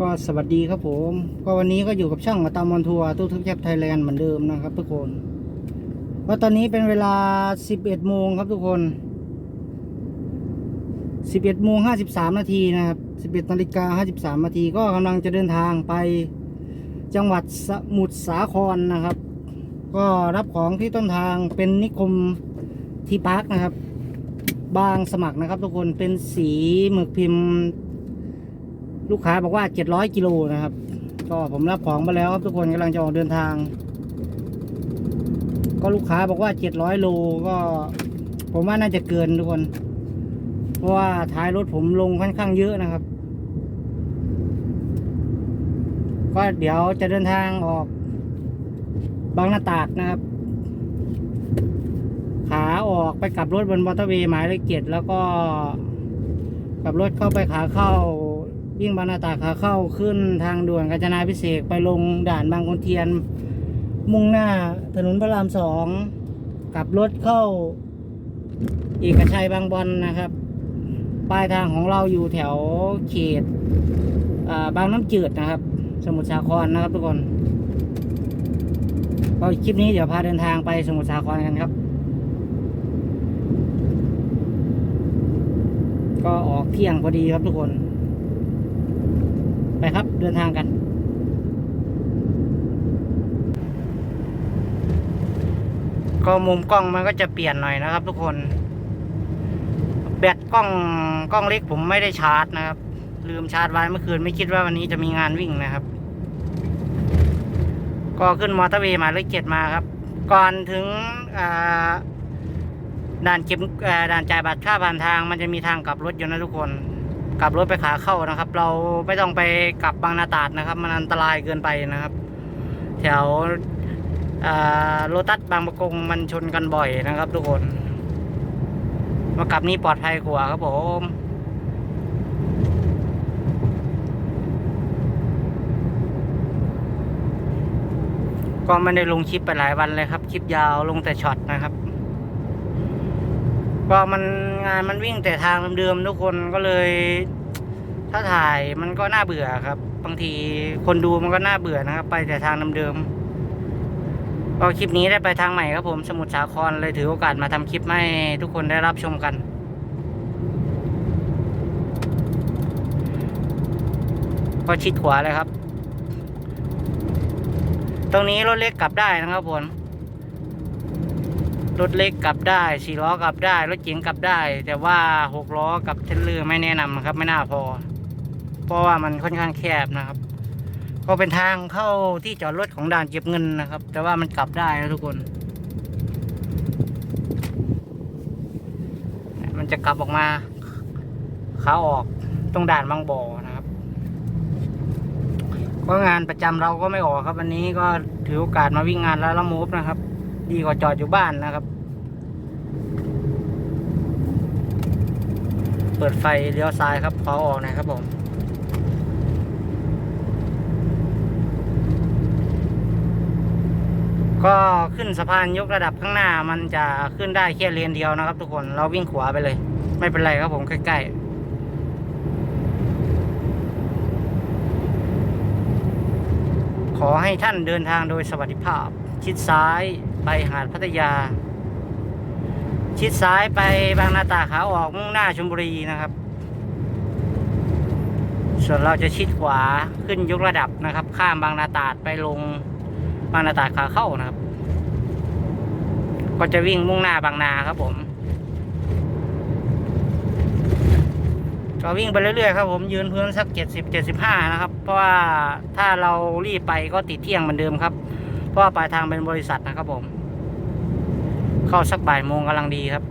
ก็สวัสดีครับผม ก็วันนี้ก็อยู่กับช่องมาตามอนทัวร์ตู้ทึบแคบไทยแลนด์เหมือนเดิมนะครับทุกคนว่าตอนนี้เป็นเวลา 11โมงครับทุกคน 11โมง53 นาทีนะครับ 11นาฬิกา53 นาทีก็กำลังจะเดินทางไปจังหวัดสมุทรสาครนะครับ ก็รับของที่ต้นทางเป็นนิคมทีพาร์คนะครับ บางสมัครนะครับทุกคนเป็นสีหมึกพิมพ์ ลูกค้าบอกว่า700กิโลนะครับ ก็ผมรับของมาแล้วครับทุกคนกำลังจะออกเดินทาง ก็ลูกค้าบอกว่า700โลก็ ผมว่าน่าจะเกินทุกคน เพราะว่าท้ายรถผมลงค่อนข้างเยอะนะครับ ก็เดี๋ยวจะเดินทางออก บางนาตาดนะครับ ขาออกไปกลับรถบนมอเตอร์เวย์หมายเลขเจ็ดแล้วก็กลับรถเข้าไปขาเข้า วิ่งบางนาตาขาเข้าขึ้นทางด่วนกาญจนาพิเศษไปลงด่านบางคนเทียน มุ่งหน้าถนนพระรามสองกลับรถเข้าเอกชัยบางบอนนะครับ ปลายทางของเราอยู่แถวเขตบางน้ำจืดนะครับ สมุทรสาครนะครับทุกคนก็คลิปนี้เดี๋ยวพาเดินทางไปสมุทรสาครกันครับ ก็ออกเที่ยงพอดีครับทุกคน ไปครับเดินทางกัน ก็มุมกล้องมันก็จะเปลี่ยนหน่อยนะครับ ทุกคน แบตกล้องกล้องเล็กผมไม่ได้ชาร์จนะครับ ลืมชาร์จไว้เมื่อคืนไม่คิดว่าวันนี้จะมีงานวิ่งนะครับ ก็ขึ้นมอเตอร์เวย์หมายเลขเจ็ดมาครับ ก่อนถึงด่านเก็บด่านจ่ายบัตรค่าผ่านทาง มันจะมีทางกลับรถอยู่นะทุกคน กลับรถไปขาเข้านะครับ เราไม่ต้องไปกลับบางนาตาดนะครับ มันอันตรายเกินไปนะครับ แถวโลตัสบางประกงมันชนกันบ่อยนะครับ ทุกคนมากลับนี้ปลอดภัยกว่าครับผมก็ไม่ได้ลงคลิปไปหลายวันเลยครับ คลิปยาวลงแต่ช็อตนะครับ ก็มัน งานมันวิ่งแต่ทางเดิมๆทุกคนก็เลย ถ้าถ่ายมันก็น่าเบื่อครับ บางทีคนดูมันก็น่าเบื่อนะครับ ไปแต่ทางเดิมๆก็คลิปนี้ได้ไปทางใหม่ครับผมสมุทรสาครเลยถือโอกาสมาทำคลิปให้ทุกคนได้รับชมกันก็ชิดขวาเลยครับ ตรงนี้รถเล็กกลับได้นะครับผม รถเล็กกลับได้สี่ล้อกลับได้ รถเก๋งกลับได้ แต่ว่าหกล้อกับเทรลเลอร์ไม่แนะนำครับไม่น่าพอ เพราะว่ามันค่อนข้างแคบนะครับ ก็เป็นทางเข้าที่จอดรถของด่านเก็บเงินนะครับ แต่ว่ามันกลับได้นะทุกคน มันจะกลับออกมาขาออกตรงด่านบางบ่อนะครับ ก็งานประจำเราก็ไม่ออกครับ วันนี้ก็ถือโอกาสมาวิ่งงานแล้วละมูฟนะครับ ดีกว่าจอดอยู่บ้านนะครับ เปิดไฟเลี้ยวซ้ายครับขอออกนะครับผมก็ขึ้นสะพานยกระดับข้างหน้ามันจะขึ้นได้แค่เลนเดียวนะครับ ทุกคนเราวิ่งขวาไปเลย ไม่เป็นไรครับผมใกล้ๆ ขอให้ท่านเดินทางโดยสวัสดิภาพ ชิดซ้าย ไปหาดพัทยา ชิดซ้ายไปบางนาตราขาออกมุ่งหน้าชลบุรีนะครับ ส่วนเราจะชิดขวาขึ้นยกระดับนะครับ ข้ามบางนาตราดไปลงบางนาตราดขาเข้านะครับ ก็จะวิ่งมุ่งหน้าบางนาครับผมก็วิ่งไปเรื่อยๆครับผมยืนพื้นสักเจ็ดสิบเจ็ดสิบห้านะครับ เพราะว่าถ้าเรารีบไปก็ติดเที่ยงเหมือนเดิมครับ เพราะว่าปลายทางเป็นบริษัทนะครับผม เข้าสักบ่ายโมงกำลังดีครับ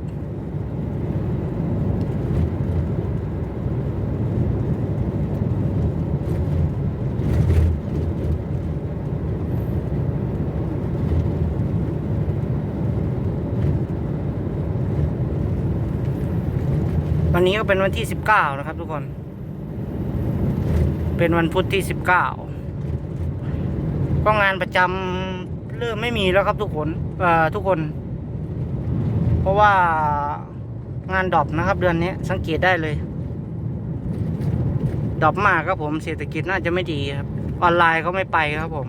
วันนี้ก็เป็นวันที่สิบเก้านะครับทุกคน เป็นวันพุธที่สิบเก้าก็งานประจำเริ่มไม่มีแล้วครับทุกคนเอ่อทุกคน เพราะว่างานดอบนะครับ เดือนนี้สังเกตได้เลย ดอบมากครับผมเศรษฐกิจน่าจะไม่ดีครับ ออนไลน์เขาไม่ไปครับผม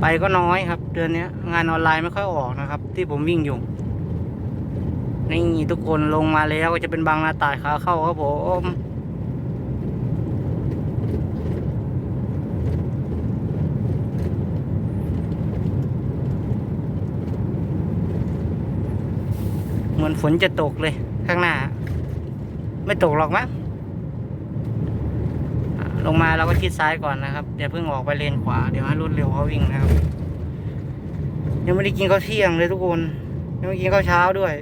ไปก็น้อยครับ เดือนนี้งานออนไลน์ไม่ค่อยออกนะครับ ที่ผมวิ่งอยู่นี่ทุกคนลงมาแล้วก็จะเป็นบางนาตายขาเข้าครับผม มือนฝนจะตกเลยข้างหน้า ไม่ตกหรอกมั้งอะลงมาเราก็ชิดซ้ายก่อนนะครับอย่าเพิ่งออกไปเลนขวาเดี๋ยวให้รถเร็วเขาวิ่งนะครับ ยังไม่ได้กินข้าวเที่ยงเลยทุกคนยังไม่กินข้าวเช้าด้วย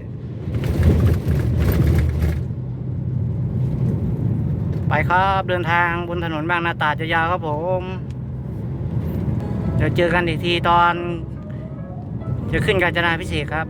ไปครับเดินทางบนถนนบางนาตราดจะยาวครับผม เดี๋ยวเจอกันอีกทีตอน จะขึ้นกาญจนาพิเศษครับ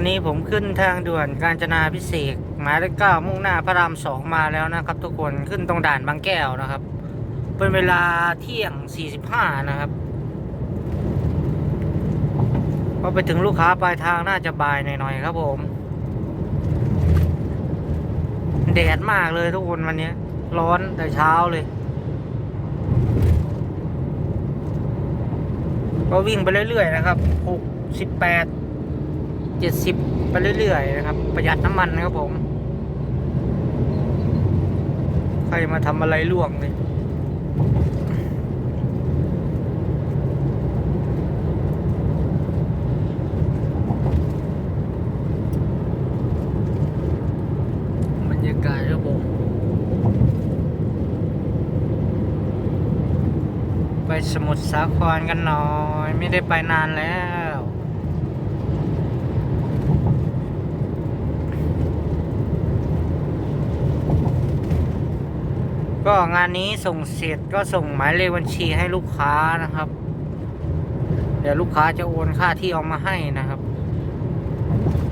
อนนี้ผมขึ้นทางด่วนกาญจนาพิเศษกหมายเลขเก้ามุ่งหน้าพระรามสองมาแล้วนะครับ ทุกคนขึ้นตรงด่านบางแก้วนะครับ เป็นเวลาเที่ยง45นะครับพอไปถึงลูกค้าปลายทางน่าจะบ่ายหน่อยๆครับผมแดดมากเลยทุกคนวันนี้ร้อนแต่เช้าเลยก็วิ่งไปเรื่อยๆนะครับ6 18 70 ไปเรื่อยๆนะครับ ประหยัดน้ำมันนะครับผม ใครมาทำอะไรล่วงเลยบรรยากาศครับผม ไปสมุทรสาครกันหน่อย ไม่ได้ไปนานแล้ว ก็งานนี้ส่งเสร็จก็ส่งหมายเลขบัญชีให้ลูกค้านะครับ เดี๋ยวลูกค้าจะโอนค่าที่เอามาให้นะครับ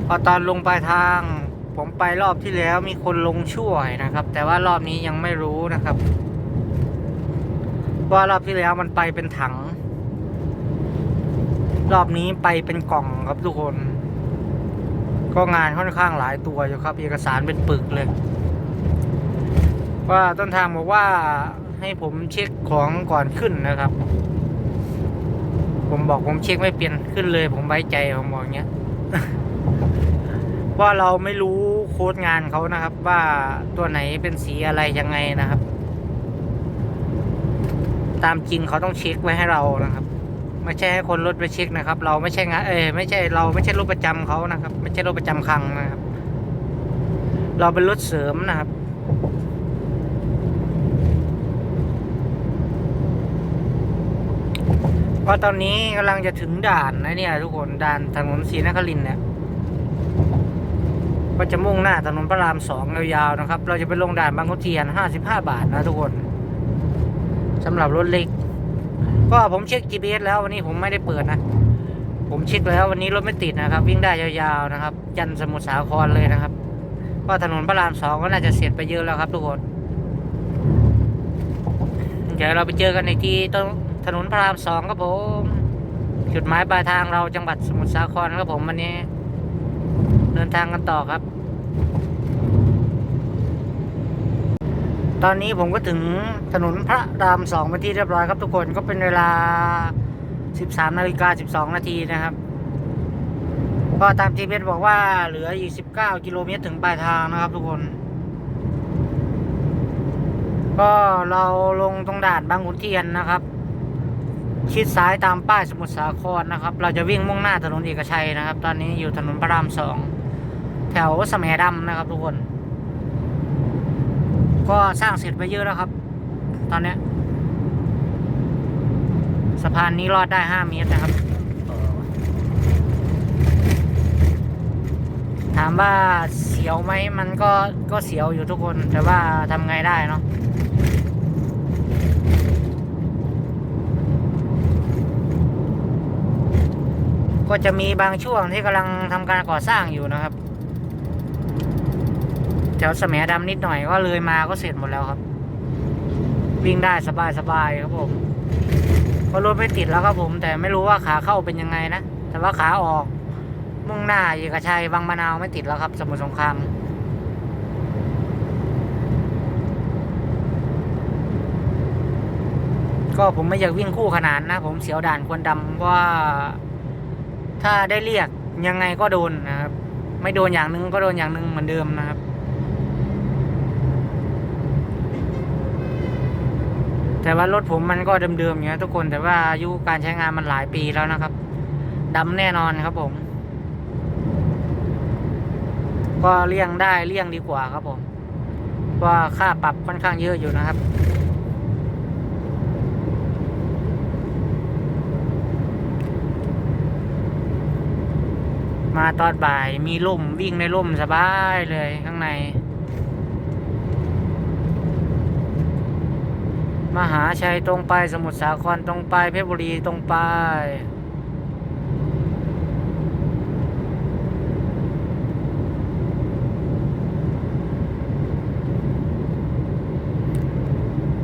พอตอนลงปลายทาง ผมไปรอบที่แล้วมีคนลงช่วยนะครับ แต่ว่ารอบนี้ยังไม่รู้นะครับ ว่ารอบที่แล้วมันไปเป็นถัง รอบนี้ไปเป็นกล่องครับทุกคน ก็งานค่อนข้างหลายตัวอยู่ครับ เอกสารเป็นปึกเลย ว่าต้นทางบอกว่าให้ผมเช็คของก่อนขึ้นนะครับ ผมบอกผมเช็คไม่เป็นขึ้นเลย ผมไว้ใจผมบอกเงี้ยว่าเราไม่รู้โค้ดงานเขานะครับ ว่าตัวไหนเป็นสีอะไรยังไงนะครับ ตามจริงเขาต้องเช็คไว้ให้เรานะครับไม่ใช่ให้คนรถไปเช็คนะครับ เราไม่ใช่งานเออไม่ใช่เราไม่ใช่รถประจำเขานะครับ ไม่ใช่รถประจำคลังนะครับ เราเป็นรถเสริมนะครับ เพราะตอนนี้กำลังจะถึงด่านนะเนี่ย ทุกคนด่านถนนศรีนครินเนี่ยก็จะมุ่งหน้าถนนพระรามสองยาวๆนะครับ เราจะไปลงด่านบางขุนเทียนห้าสิบห้าบาทนะทุกคนสำหรับรถเล็ก ก็ผมเช็ค GPS แล้ววันนี้ผมไม่ได้เปิดนะ ผมเช็คแล้ววันนี้รถไม่ติดนะครับ วิ่งได้ยาวๆนะครับ จันสมุทรสาครเลยนะครับก็ถนนพระรามสองก็น่าจะเสร็จไปเยอะแล้วครับทุกคน เดี๋ยวเราไปเจอกันในที่ตรง ถนนพระรามสองครับผม จุดหมายปลายทางเราจังหวัดสมุทรสาครครับผมวันนี้ เดินทางกันต่อครับ ตอนนี้ผมก็ถึงถนนพระรามสองเป็นที่เรียบร้อยครับทุกคนก็เป็นเวลา 13นาฬิกา12นาทีนะครับก็ตาม GPS บอกว่าเหลืออีก 19 กิโลเมตรถึงปลายทางนะครับทุกคน ก็เราลงตรงด่านบางขุนเทียนนะครับ ชิดซ้ายตามป้ายสมุทรสาครนะครับ เราจะวิ่งมุ่งหน้าถนนเอกชัยนะครับ ตอนนี้อยู่ถนนพระรามสองแถวสมดำนะครับทุกคน ก็สร้างเสร็จไปเยอะแล้วครับ ตอนนี้สะพานนี้รอดได้ห้าเมตรนะครับ ถามว่าเสียวไหมมันก็ก็เสียวอยู่ทุกคน แต่ว่าทำไงได้เนาะ ก็จะมีบางช่วงที่กำลังทำการก่อสร้างอยู่นะครับแถวสมดำนิดหน่อยก็เลยมาก็เสร็จหมดแล้วครับ วิ่งได้สบายสบายครับผมก็รถไม่ติดแล้วครับผม แต่ไม่รู้ว่าขาเข้าเป็นยังไงนะ แต่ว่าขาออก มุ่งหน้าเอกชัยบางมะนาวไม่ติดแล้วครับ สมุทรสงครามก็ผมไม่อยากวิ่งคู่ขนานนะ ผมเสียวด่านควนดำว่า ถ้าได้เรียกยังไงก็โดนนะครับ ไม่โดนอย่างหนึ่งก็โดนอย่างหนึ่งเหมือนเดิมนะครับ แต่ว่ารถผมมันก็เดิมๆอย่างนี้ยทุกคนแต่ว่าอายุการใช้งานมันหลายปีแล้วนะครับดำแน่นอนครับผม ก็เลี่ยงได้เลี่ยงดีกว่าครับผมว่าค่าปรับค่อนข้างเยอะอยู่นะครับ มาตอนบ่ายมีร่มวิ่งในร่มสบายเลยข้างใน มหาชัยตรงไปสมุทรสาครตรงไปเพชรบุรีตรงไป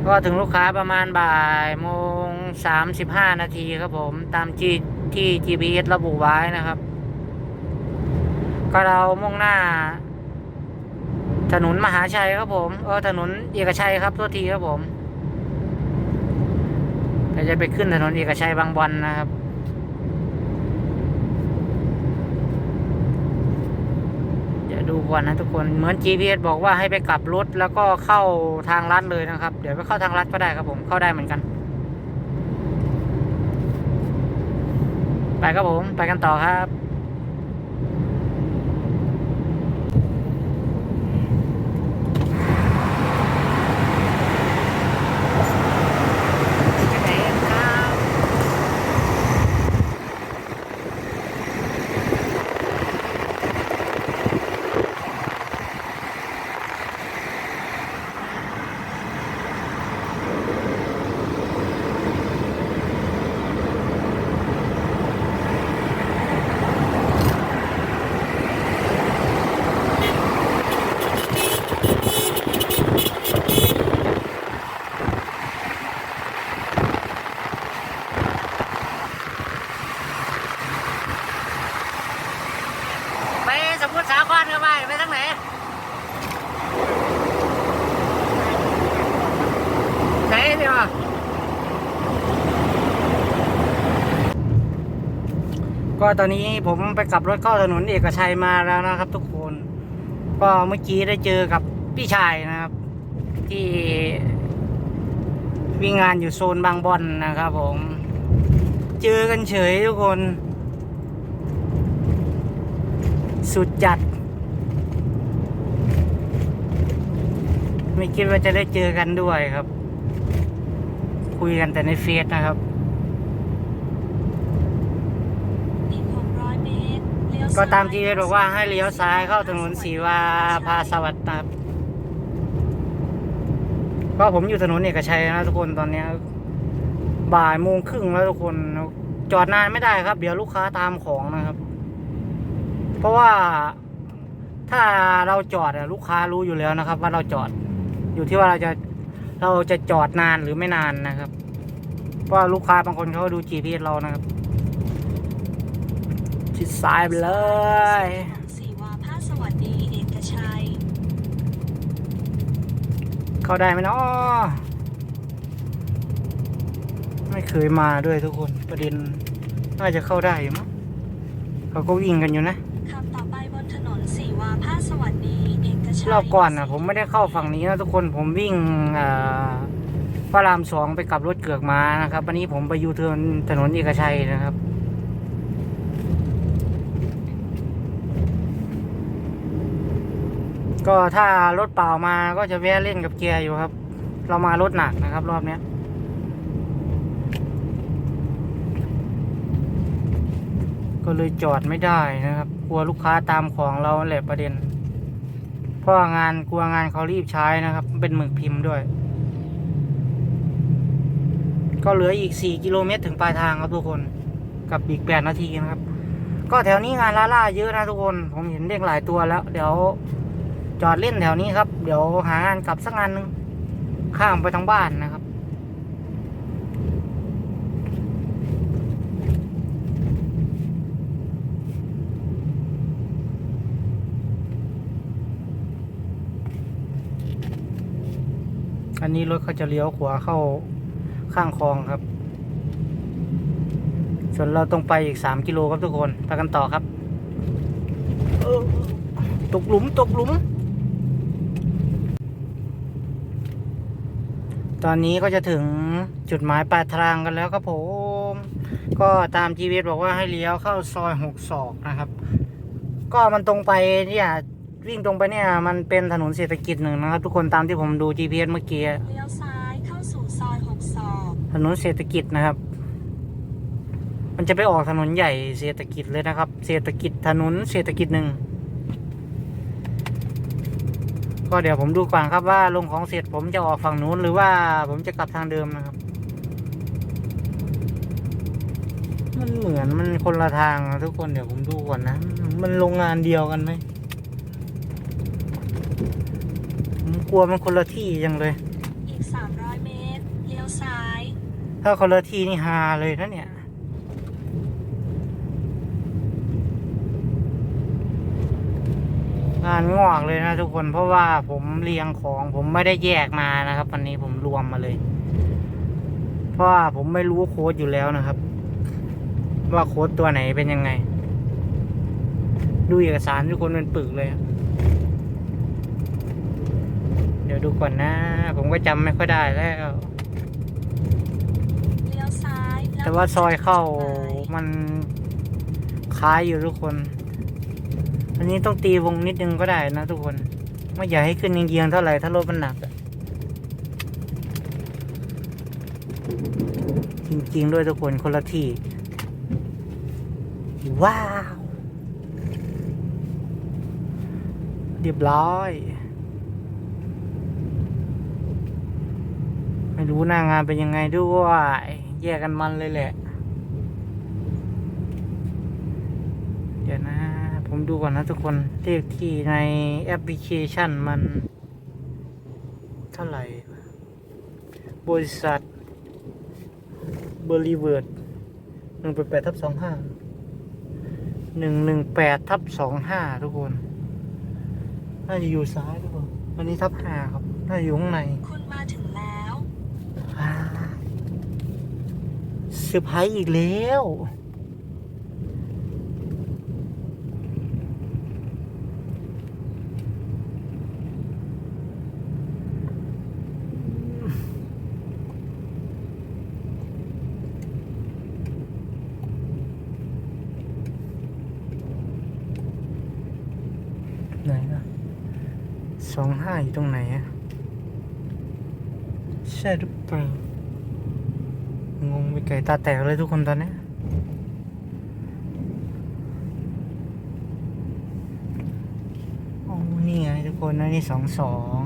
ก็ถึงลูกค้าประมาณบ่ายโมงสามสิบห้านาทีครับผม ตามที่ที่ GPS ระบุไว้นะครับ ก็เรามุ่งหน้า ถนนมหาชัยครับผมเออถนนเอกชัยครับโทษทีครับผมเราจะไปขึ้นถนนเอกชัยบางบอนนะครับเดี๋ยวดูก่อนนะทุกคนเหมือน GPS บอกว่าให้ไปกลับรถแล้วก็เข้าทางลัดเลยนะครับ เดี๋ยวไปเข้าทางลัดก็ได้ครับผมเข้าได้เหมือนกัน ไปครับผมไปกันต่อครับ ไปไหนกันครับ ก็ตอนนี้ผมไปกลับรถเข้าถนนเอกชัยมาแล้วนะครับ ทุกคน ก็เมื่อกี้ได้เจอกับพี่ชายนะครับ ที่วิ่งงานอยู่โซนบางบอนนะครับ ผม เจอกันเฉยทุกคน สุดจัด ไม่คิดว่าจะได้เจอกันด้วยครับ คุยกันแต่ในเฟซนะครับ อีก 600 เมตร เลี้ยวซ้ย ก็ตามที่เวทบอกว่าให้เลี้ยวซ้ายเข้าถนนศรีวาพาสวัสดิ์ครับก็ผมอยู่ถนนเอกชัยนะทุกคนตอนนี้บ่ายโมงครึ่งแล้วทุกคนจอดนานไม่ได้ครับ เดี๋ยวลูกค้าตามของนะครับ เพราะว่าถ้าเราจอดลูกค้ารู้อยู่แล้วนะครับ ว่าเราจอดอยู่ที่ว่าเราจะเราจะจอดนานหรือไม่นานนะครับ เพราะลูกค้าบางคนเขาดู GPS เรานะครับ ชิดซ้ายไปเลยสีวาพาสวัสดีเอกชัยเข้าได้ไหมเนาะไม่เคยมาด้วยทุกคนประเด็นน่าจะเข้าได้อยู่มั้งเขาก็วิ่งกันอยู่นะขับต่อไปบนถนนสีวาพาสวัสดีเอกชัยรอบก่อนนะผมไม่ได้เข้าฝั่งนี้นะทุกคนผมวิ่งอ่าพระรามสองไปกับรถเกือกมานะครับวันนี้ผมไปยูเทิร์นถนนเอกชัยนะครับ ก็ถ้ารถเปล่ามาก็จะแวะเล่นกับเกียร์อยู่ครับ เรามารถหนักนะครับ รอบเนี้ยก็เลยจอดไม่ได้นะครับ กลัวลูกค้าตามของเราแหละประเด็นเพราะงานกลัวงานเขารีบใช้นะครับ เป็นหมึกพิมพ์ด้วย ก็เหลืออีก 4 กิโลเมตรถึงปลายทางครับทุกคนกับอีก 8 นาทีนะครับ ก็แถวนี้งานล่าล่าเยอะนะทุกคน ผมเห็นเด็กหลายตัวแล้ว เดี๋ยว จอดเล่นแถวนี้ครับ เดี๋ยวหางานกลับสักงานหนึงข้ามไปทางบ้านนะครับ อันนี้รถเขาจะเลี้ยวขวาเข้าข้างคลองครับ ส่วนเราต้องไปอีกสามกิโลครับทุกคนไปกันต่อครับ ตกหลุมตกหลุม ตอนนี้ก็จะถึงจุดหมายปลายทางกันแล้วครับผม ก็ตาม GPS บอกว่าให้เลี้ยวเข้าซอยหกศอกนะครับ ก็มันตรงไปเนี่ยวิ่งตรงไปเนี่ยมันเป็นถนนเศรษฐกิจหนึ่งนะครับ ทุกคนตามที่ผมดู GPS เมื่อกี้เลี้ยวซ้ายเข้าสู่ซอย6ศอกถนนเศรษฐกิจนะครับ มันจะไปออกถนนใหญ่เศรษฐกิจเลยนะครับ เศรษฐกิจถนนเศรษฐกิจหนึ่ง ก็เดี๋ยวผมดูก่อนครับว่าลงของเสร็จผมจะออกฝั่งนู้นหรือว่าผมจะกลับทางเดิมนะครับ มันเหมือนมันคนละทางอะทุกคนเดี๋ยวผมดูก่อนนะ มันโรงงานเดียวกันไหมผมกลัวมันคนละที่จังเลย อีก300เมตร เลี้ยวซ้าย ถ้าคนละทีนี่ฮาเลยนะเนี่ย งานงอกเลยนะทุกคนเพราะว่าผมเรียงของผมไม่ได้แยกมานะครับ วันนี้ผมรวมมาเลย เพราะว่าผมไม่รู้โค้ดอยู่แล้วนะครับ ว่าโค้ดตัวไหนเป็นยังไง ดูเอกสารทุกคนเป็นปึกเลยอะเดี๋ยวดูก่อนนะ ผมก็จำไม่ค่อยได้แล้วเลี้ยวซ้ายล้แต่ว่าซอยเข้าจุดหมายมันคล้ายอยู่ทุกคน อันนี้ต้องตีวงนิดนึงก็ได้นะทุกคน ไม่อยากให้ขึ้นเยียงๆเท่าไหร่ถ้ารถมันหนักจริงๆด้วยทุกคนคนละที่ ว้าว เรียบร้อย ไม่รู้หน้างานเป็นยังไงด้วย แยกกันมันเลยแหละ เดี๋ยวนะ ผม ดูก่อนนะทุกคนเลขที่ในแอปพลิเคชันมัน เท่าไหร่ บริษัทเบอรีเวิร์ดหนึ่งแปดแปดทับสองห้าหนึ่งหนึ่งแปดทับสองห้าทุกคน น่าจะอยู่ซ้ายทุกคนอันนี้ทับห้าครับ น่าจะอยู่ข้างในคุณมาถึงแล้วอ่าเซอร์ไพรส์อีกแล้ว ไหนอะ สองห้าอยู่ตรงไหนอะใช่หรือเปล่างงไปไก่ตาแตกเลยทุกคนตอนนี้โอ้นี่ไงทุกคนอันนี้สองสอง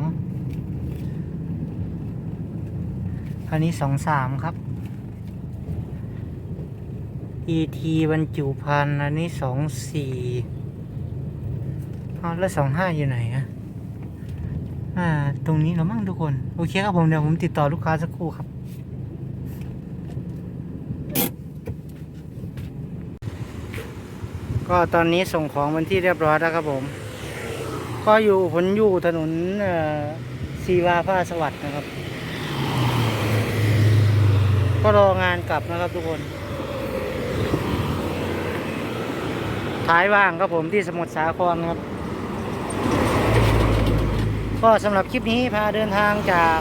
อันนี้สองสามครับ ET บรรจุภัณฑ์อันนี้สองสี่แล้วสองห้าอยู่ไหนอะ อ่า ตรงนี้เรามั่งทุกคน โอเคครับผมเดี๋ยวผมติดต่อลูกค้าสักครู่ครับ ก็ตอนนี้ส่งของวันที่เรียบร้อยแล้วครับผม ก็อยู่ผลอยู่ถนนซีวาผ้าสวัสดิ์นะครับ ก็รองานกลับนะครับทุกคนท้ายว่างครับผมที่สมุทรสาครครับ ก็สำหรับคลิปนี้พาเดินทางจาก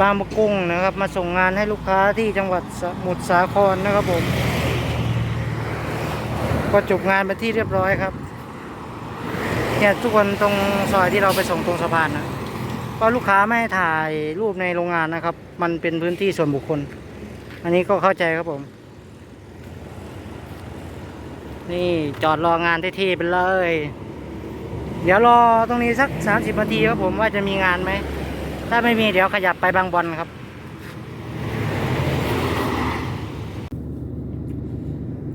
บางมะกุ้งนะครับ มาส่งงานให้ลูกค้าที่จังหวัดสมุทรสาครนะครับผม ก็จบงานไปที่เรียบร้อยครับเนี่ยทุกคนตรงซอยที่เราไปส่งตรงสะพานนะก็ลูกค้าไม่ถ่ายรูปในโรงงานนะครับ มันเป็นพื้นที่ส่วนบุคคล อันนี้ก็เข้าใจครับผม นี่จอดรองานที่ๆไปเลย เดี๋ยวรอตรงนี้สักสามสิบนาทีครับผมว่าจะมีงานไหม ถ้าไม่มีเดี๋ยวขยับไปบางบอลครับ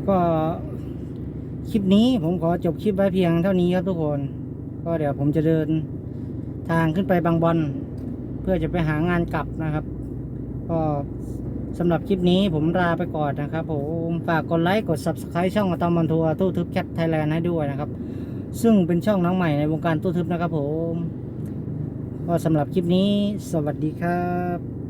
ก็คลิปนี้ผมขอจบคลิปไว้เพียงเท่านี้ครับทุกคน ก็เดี๋ยวผมจะเดินทางขึ้นไปบางบอลเพื่อจะไปหางานกลับนะครับ ก็สำหรับคลิปนี้ผมลาไปก่อนนะครับผมฝากกดไลค์กด subscribe ช่องอะตอมบอลทัวร์ตู้ทึบแคทไทยแลนด์ให้ด้วยนะครับ ซึ่งเป็นช่องน้องใหม่ในวงการตู้ทึบนะครับผม ก็สำหรับคลิปนี้ สวัสดีครับ